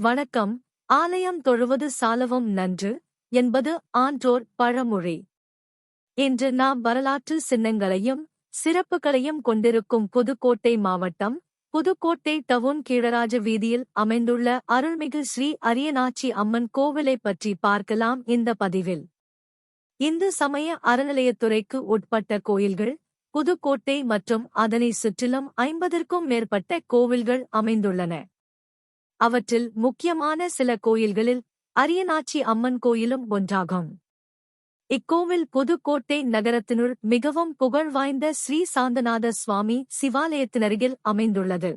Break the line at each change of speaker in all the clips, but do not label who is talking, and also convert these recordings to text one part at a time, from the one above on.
வணக்கம். ஆலயம் தொழுவது சாலவும் நன்று என்பது ஆன்றோர் பழமொழி. இன்று நாம் வரலாற்று சின்னங்களையும் சிறப்புகளையும் கொண்டிருக்கும் புதுக்கோட்டை மாவட்டம் புதுக்கோட்டை டவுன் கீழராஜ வீதியில் அமைந்துள்ள அருள்மிகு ஸ்ரீ அரியநாச்சி அம்மன் கோவிலை பற்றி பார்க்கலாம் இந்த பதிவில். இந்து சமய அறநிலையத்துறைக்கு உட்பட்ட கோயில்கள் புதுக்கோட்டை மற்றும் அதனை சுற்றிலும் ஐம்பதற்கும் மேற்பட்ட கோவில்கள் அமைந்துள்ளன. அவற்றில் முக்கியமான சில கோயில்களில் அரியநாச்சி அம்மன் கோயிலும் ஒன்றாகும். இக்கோவில் புதுக்கோட்டை நகரத்தினுள் மிகவும் புகழ்வாய்ந்த ஸ்ரீ சாந்தநாத சுவாமி சிவாலயத்தினருகில் அமைந்துள்ளது.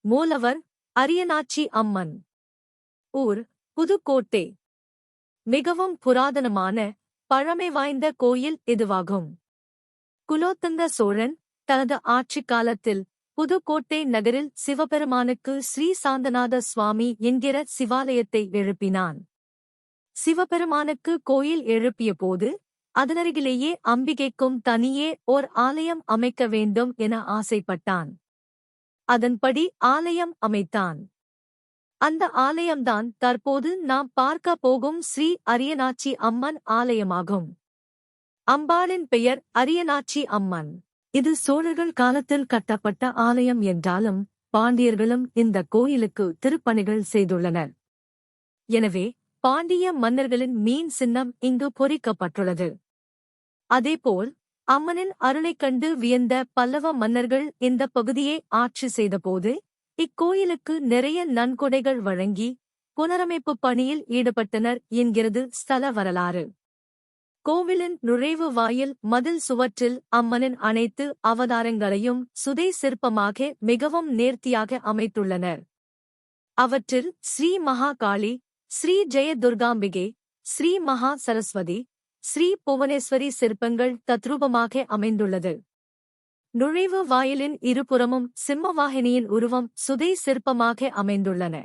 மூலவர் அரியநாச்சி அம்மன். ஊர் புதுக்கோட்டை. மிகவும் புராதனமான பழமை வாய்ந்த கோயில் இதுவாகும். குலோத்தந்த சோழன் தனது ஆட்சிக் காலத்தில் புதுக்கோட்டை நகரில் சிவபெருமானுக்கு ஸ்ரீ சாந்தநாத சுவாமி என்கிற சிவாலயத்தை எழுப்பினான். சிவபெருமானுக்கு கோயில் எழுப்பிய போது அதனருகிலேயே அம்பிகைக்கும் தனியே ஓர் ஆலயம் அமைக்க வேண்டும் என ஆசைப்பட்டான். அதன்படி ஆலயம் அமைத்தான். அந்த ஆலயம்தான் தற்போது நாம் பார்க்க போகும் ஸ்ரீ அரியநாச்சி அம்மன் ஆலயமாகும். அம்பாளின் பெயர் அரியநாச்சி அம்மன். இது சோழர்கள் காலத்தில் கட்டப்பட்ட ஆலயம் என்றாலும் பாண்டியர்களும் இந்த கோயிலுக்கு திருப்பணிகள் செய்துள்ளனர். எனவே பாண்டிய மன்னர்களின் மீன் சின்னம் இங்கு பொறிக்கப்பட்டுள்ளது. அதேபோல் அம்மனின் அருளைக் கண்டு வியந்த பல்லவ மன்னர்கள் இந்த பகுதியை ஆட்சி செய்தபோது இக்கோயிலுக்கு நிறைய நன்கொடைகள் வழங்கி புனரமைப்பு பணியில் ஈடுபட்டனர் என்கிறது ஸ்தல வரலாறு. கோவிலின் நுழைவு வாயில் மதில் சுவற்றில் அம்மனின் அனைத்து அவதாரங்களையும் சுதை சிற்பமாக மிகவும் நேர்த்தியாக அமைத்துள்ளனர். அவற்றில் ஸ்ரீ மகாகாளி ஸ்ரீ ஜெய துர்காம்பிகே ஸ்ரீ மகா சரஸ்வதி ஸ்ரீ புவனேஸ்வரி சிற்பங்கள் தத்ரூபமாக அமைந்துள்ளது. நுழைவு வாயிலின் இருபுறமும் சிம்மவாகினியின் உருவம் சுதை சிற்பமாக அமைந்துள்ளன.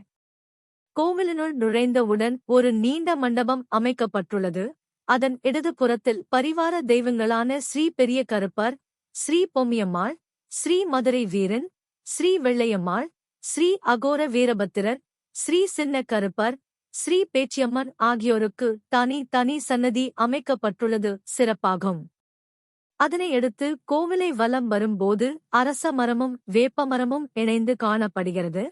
கோவிலினுள் நுழைந்தவுடன் ஒரு நீண்ட மண்டபம் அமைக்கப்பட்டுள்ளது. அதன் இடது புறத்தில் பரிவார தெய்வங்களான ஸ்ரீ பெரிய கருப்பர் ஸ்ரீ பொம்மியம்மாள் ஸ்ரீ மதுரை வீரன் ஸ்ரீ வெள்ளையம்மாள் ஸ்ரீ அகோர வீரபத்திரர் ஸ்ரீ சின்ன கருப்பர் ஸ்ரீ பேச்சியம்மன் ஆகியோருக்கு தனி தனி சன்னதி அமைக்கப்பட்டுள்ளது சிறப்பாகும். அதனையடுத்து கோவிலை வலம் வரும்போது அரச மரமும் வேப்ப மரமும் இணைந்து காணப்படுகிறது.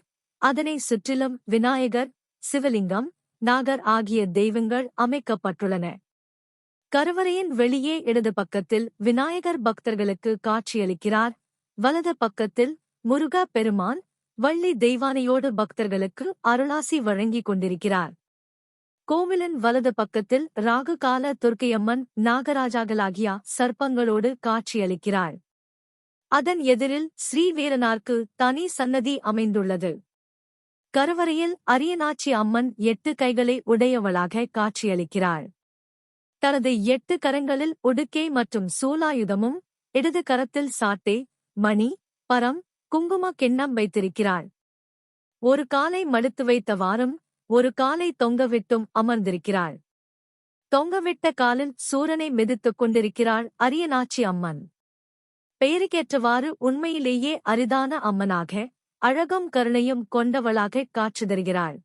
அதனை சுற்றிலும் விநாயகர் சிவலிங்கம் நாகர் ஆகிய தெய்வங்கள் அமைக்கப்பட்டுள்ளன. கருவறையின் வெளியே இடது பக்கத்தில் விநாயகர் பக்தர்களுக்கு காட்சியளிக்கிறார். வலது பக்கத்தில் முருக பெருமான் வள்ளி தெய்வானையோடு பக்தர்களுக்கு அருளாசி வழங்கிக் கொண்டிருக்கிறார். கோவிலின் வலது பக்கத்தில் ராகு கால துர்க்கையம்மன் நாகராஜாகளாகிய சர்ப்பங்களோடு காட்சியளிக்கிறாள் அதன் எதிரில் ஸ்ரீவீரனார்க்கு தனி சன்னதி அமைந்துள்ளது. கருவறையில் அரியநாச்சி அம்மன் எட்டு கைகளை உடையவளாக காட்சியளிக்கிறாள் தனது எட்டு கரங்களில் ஒடுக்கே மற்றும் சூலாயுதமும் இடது கரத்தில் சாட்டை மணி பரம் குங்கும கிண்ணம் வைத்திருக்கிறாள். ஒரு காலை மடுத்து வைத்தவாறும் ஒரு காலை தொங்கவிட்டும் அமர்ந்திருக்கிறாள். தொங்கவிட்ட காலில் சூரனை மிதித்துக் கொண்டிருக்கிறாள் அரியநாச்சி அம்மன். பெயருக்கேற்றவாறு உண்மையிலேயே அரிதான அம்மனாக அழகும் கருணையும் கொண்டவளாக காட்சி தருகிறாள்.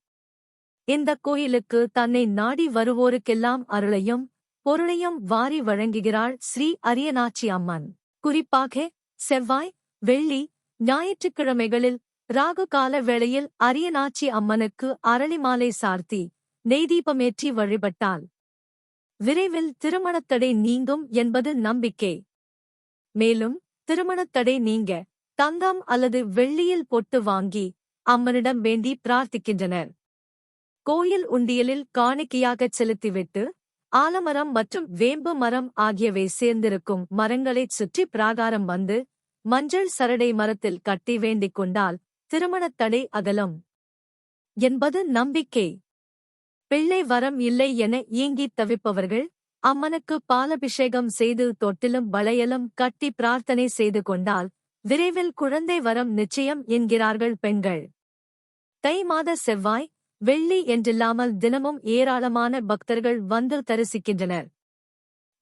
இந்த கோயிலுக்கு தன்னை நாடி வருவோருக்கெல்லாம் அருளையும் பொருளையும் வாரி வழங்குகிறாள் ஸ்ரீ அரியநாச்சி அம்மன். குறிப்பாக செவ்வாய் வெள்ளி ஞாயிற்றுக்கிழமைகளில் ராகு கால வேளையில் அரியநாச்சி அம்மனுக்கு அரளிமாலை சார்த்தி நெய்தீபமேற்றி வழிபட்டாள். விரைவில் திருமணத்தடை நீங்கும் என்பது நம்பிக்கை. மேலும் திருமணத்தடை நீங்க தங்கம் அல்லது வெள்ளியில் பொட்டு வாங்கி அம்மனிடம் வேண்டி பிரார்த்திக்கின்றனர். கோயில் உண்டியலில் காணிக்கையாகச் செலுத்திவிட்டு ஆலமரம் மற்றும் வேம்பு மரம் ஆகியவை சேர்ந்திருக்கும் மரங்களைச் சுற்றி பிராகாரம் வந்து மஞ்சள் சரடை மரத்தில் கட்டி வேண்டிக் கொண்டால் திருமணத்தடை அகலம் என்பது நம்பிக்கை. பிள்ளை வரம் இல்லை என ஏங்கித் தவிப்பவர்கள் அம்மனுக்கு பாலபிஷேகம் செய்து தொட்டிலும் வளையலும் கட்டி பிரார்த்தனை செய்து கொண்டால் விரைவில் குழந்தை வரம் நிச்சயம் என்கிறார்கள் பெண்கள். தை மாத செவ்வாய் வெள்ளி என்றில்லாமல் தினமும் ஏராளமான பக்தர்கள் வந்து தரிசிக்கின்றனர்.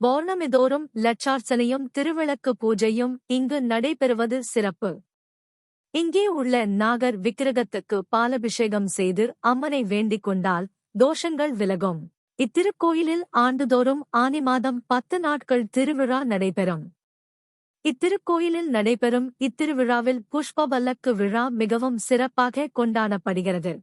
பௌர்ணமிதோறும் லட்சார்ச்சனையும் திருவிளக்கு பூஜையும் இங்கு நடைபெறுவது சிறப்பு. இங்கே உள்ள நாகர் விக்கிரகத்துக்கு பாலபிஷேகம் செய்து அம்மனை வேண்டிக் கொண்டால் தோஷங்கள் விலகும். இத்திருக்கோயிலில் ஆண்டுதோறும் ஆனி மாதம் பத்து நாட்கள் திருவிழா நடைபெறும். இத்திருக்கோயிலில் நடைபெறும் இத்திருவிழாவில் புஷ்பவல்லக்கு விழா மிகவும் சிறப்பாக கொண்டாடப்படுகிறது.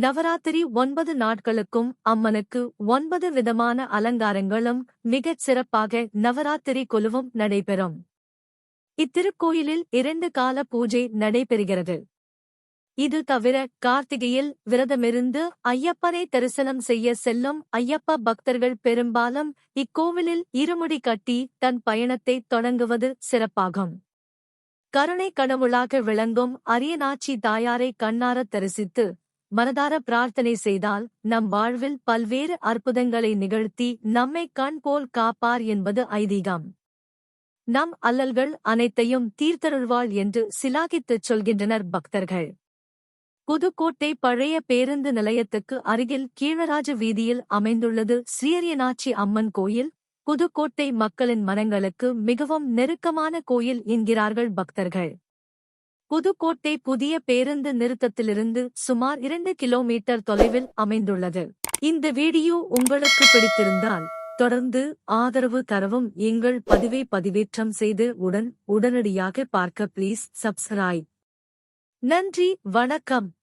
நவராத்திரி ஒன்பது நாட்களுக்கும் அம்மனுக்கு ஒன்பது விதமான அலங்காரங்களும் மிகச் சிறப்பாக நவராத்திரி குழுவும் நடைபெறும். இத்திருக்கோயிலில் இரண்டு கால பூஜை நடைபெறுகிறது. இது தவிர கார்த்திகையில் விரதமிருந்து ஐயப்பனை தரிசனம் செய்ய செல்லும் ஐயப்ப பக்தர்கள் பெரும்பாலும் இக்கோவிலில் இருமுடி கட்டி தன் பயணத்தை தொடங்குவது சிறப்பாகும். கருணை கடவுளாக விளங்கும் அரியநாச்சி தாயாரை கண்ணாரத் தரிசித்து மனதார பிரார்த்தனை செய்தால் நம் வாழ்வில் பல்வேறு அற்புதங்களை நிகழ்த்தி நம்மை கண் போல் காப்பார் என்பது ஐதீகம். நம் அல்லல்கள் அனைத்தையும் தீர்த்தருள்வாள் என்று சிலாகித்துச் சொல்கின்றனர் பக்தர்கள். புதுக்கோட்டை பழைய பேருந்து நிலையத்துக்கு அருகில் கீழராஜ வீதியில் அமைந்துள்ளது ஸ்ரீயரியனாச்சி அம்மன் கோயில். புதுக்கோட்டை மக்களின் மனங்களுக்கு மிகவும் நெருக்கமான கோயில் என்கிறார்கள் பக்தர்கள். புதுக்கோட்டை புதிய பேருந்து நிறுத்தத்திலிருந்து சுமார் இரண்டு கிலோமீட்டர் தொலைவில் அமைந்துள்ளது. இந்த வீடியோ உங்களுக்கு பிடித்திருந்தால் தொடர்ந்து ஆதரவு தரவும் எங்கள் பதிவை பதிவேற்றம் செய்து உடன் உடனடியாக பார்க்க பிளீஸ் சப்ஸ்கிரைப் நன்றி வணக்கம்.